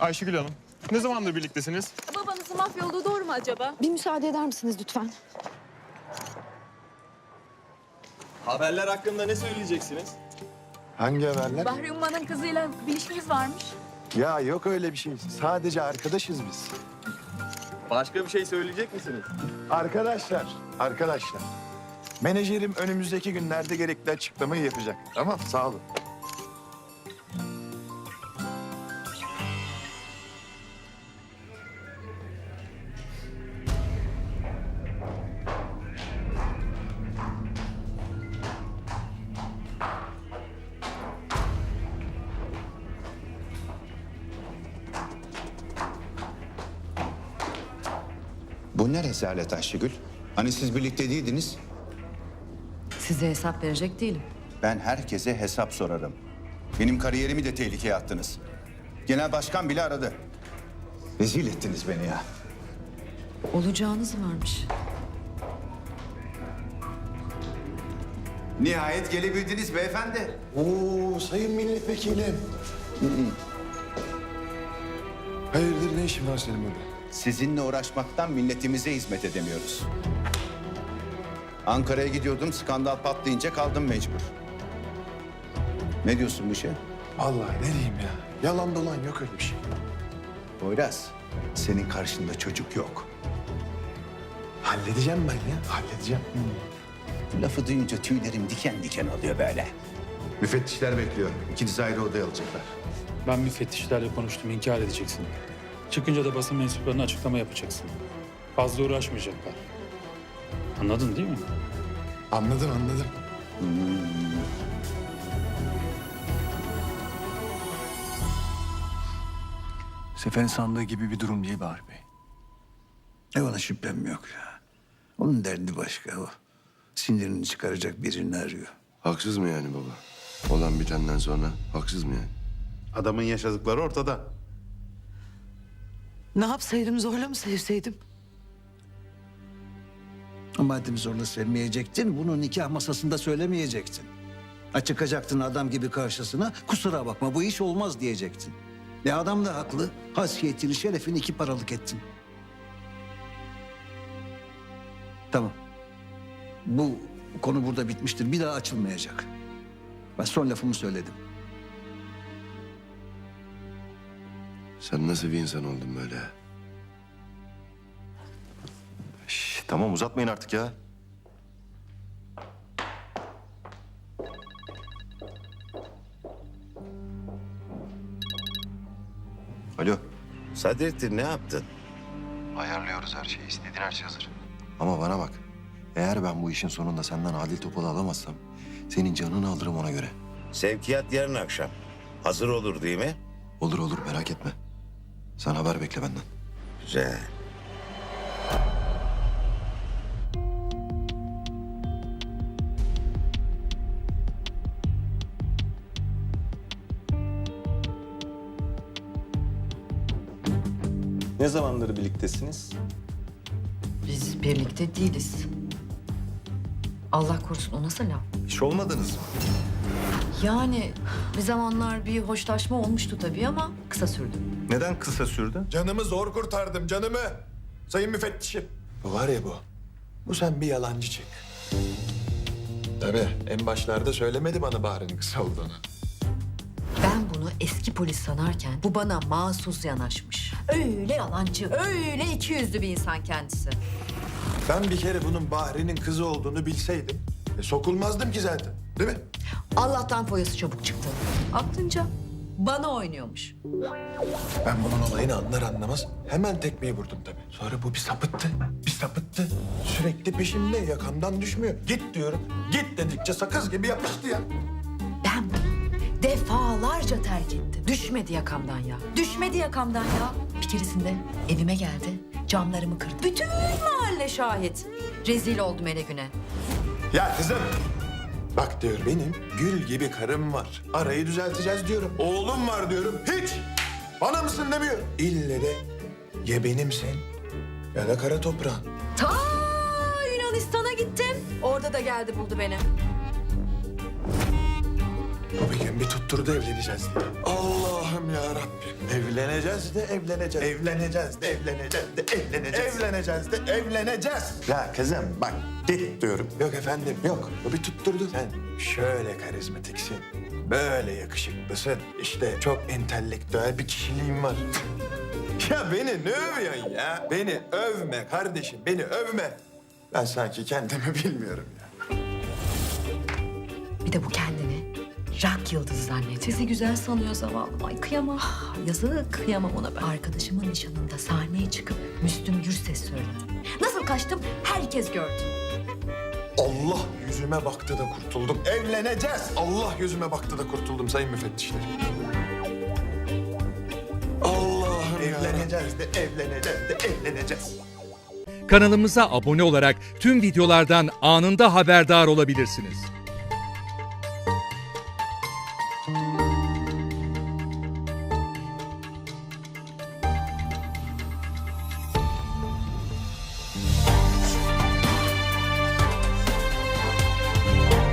Ayşegül Hanım, ne zamandır birliktesiniz? Babanızın mafya olduğu doğru mu acaba? Bir müsaade eder misiniz lütfen? Haberler hakkında ne söyleyeceksiniz? Hangi haberler? Bahri Umman'ın kızıyla bir ilişkiniz varmış. Ya yok öyle bir şey. Sadece arkadaşız biz. Başka bir şey söyleyecek misiniz? Arkadaşlar, arkadaşlar. Menajerim önümüzdeki günlerde gerekli açıklamayı yapacak. Tamam, sağ olun. Bu ne rezalet Ayşegül? Hani siz birlikte değildiniz? Size hesap verecek değilim. Ben herkese hesap sorarım. Benim kariyerimi de tehlikeye attınız. Genel başkan bile aradı. Rezil ettiniz beni ya. Olacağınız varmış. Nihayet gelebildiniz beyefendi. Oo, sayın milletvekilim. Hayırdır, ne işin var senin burada? Sizinle uğraşmaktan milletimize hizmet edemiyoruz. Ankara'ya gidiyordum, skandal patlayınca kaldım mecbur. Ne diyorsun bu şey? Vallahi ne diyeyim ya? Yalan dolan yok öyle bir şey. Poyraz, senin karşında çocuk yok. Halledeceğim ben ya, halledeceğim. Bu lafı duyunca tüylerim diken diken oluyor böyle. Müfettişler bekliyor. İkinizi ayrı odaya alacaklar. Ben müfettişlerle konuştum, inkar edeceksin. Çıkınca da basın mensuplarına açıklama yapacaksın. Fazla uğraşmayacaklar. Anladın değil mi? Anladım, anladım. Sefer'in sandığı gibi bir durum değil Bahri Bey. E ona şüphem yok ya. Onun derdi başka o. Sinirini çıkaracak birini arıyor. Haksız mı yani baba? Olan bitenden sonra haksız mı yani? Adamın yaşadıkları ortada. Ne yapsaydım zorla mı sevseydim? Madem zorla sevmeyecektin, bunu nikah masasında söylemeyecektin. Ha çıkacaktın adam gibi karşısına, kusura bakma bu iş olmaz diyecektin. E adam da haklı, hasiyetini, şerefini iki paralık ettin. Tamam. Bu konu burada bitmiştir, bir daha açılmayacak. Ben son lafımı söyledim. Sen nasıl bir insan oldun böyle? Şş, tamam uzatmayın artık ya. Alo. Sadrettin ne yaptın? Ayarlıyoruz her şeyi. İstediğin her şey hazır. Ama bana bak. Eğer ben bu işin sonunda senden adil topalı alamazsam... ...senin canını alırım ona göre. Sevkiyat yarın akşam. Hazır olur değil mi? Olur olur merak etme. Sen haber bekle benden. Güzel. Ne zamandır birliktesiniz? Biz birlikte değiliz. Allah korusun o nasıl laf? Hiç olmadınız mı? Yani bir zamanlar bir hoşlaşma olmuştu tabii ama kısa sürdü. Neden kısa sürdü? Canımı zor kurtardım, canımı. Sayın müfettişim. Bu var ya bu. Bu sen bir yalancı çık. Tabii en başlarda söylemedi bana Bahar'ın kısa olduğunu. Ben bunu eski polis sanarken bu bana mahsus yanaşmış. Öyle yalancı, öyle iki yüzlü bir insan kendisi. Ben bir kere bunun Bahri'nin kızı olduğunu bilseydim... E, sokulmazdım ki zaten. Değil mi? Allah'tan foyası çabuk çıktı. Aklınca bana oynuyormuş. Ben bunun olayını anlar anlamaz hemen tekmeyi vurdum tabii. Sonra bu bir sapıttı, bir sapıttı. Sürekli peşimde yakamdan düşmüyor. Git diyorum. Git dedikçe sakız gibi yapıştı ya. Ben bunu defalarca terk ettim. Düşmedi yakamdan ya. Düşmedi yakamdan ya. Bir keresinde evime geldi. Camlarımı kırdı. Bütün mahalle şahit. Rezil oldum ele güne. Ya kızım. Bak diyor benim gül gibi karım var. Arayı düzelteceğiz diyorum. Oğlum var diyorum. Hiç. Bana mısın demiyor. İlle de ya benimsin ya da kara toprağın. Ta Yunanistan'a gittim. Orada da geldi buldu beni. O bir gün bir tutturdu evleneceğiz diye. Allah'ım ya Rabbim. Evleneceğiz de evleneceğiz. Evleneceğiz de evleneceğiz de evleneceğiz. Evleneceğiz de evleneceğiz. Ya kızım bak git diyorum. Yok efendim yok. O bir tutturdu. Sen şöyle karizmatiksin. Böyle yakışıklısın. İşte çok entelektüel bir kişiliğin var. Ya beni ne övüyorsun ya? Beni övme kardeşim, beni övme. Ben sanki kendimi bilmiyorum ya. Bir de bu kendini rock yıldızı zannediyor. Sizi güzel sanıyor zavallı. Ay kıyamam. Ah, Yazık kıyamam ona ben. Arkadaşımın nişanında sahneye çıkıp Müslüm Gürses söyledi. Nasıl kaçtım herkes gördü. Allah yüzüme baktı da kurtuldum. Evleneceğiz. Allah yüzüme baktı da kurtuldum sayın müfettişler. Allah'ım Evleneceğiz de evleneceğiz de evleneceğiz. Kanalımıza abone olarak tüm videolardan anında haberdar olabilirsiniz.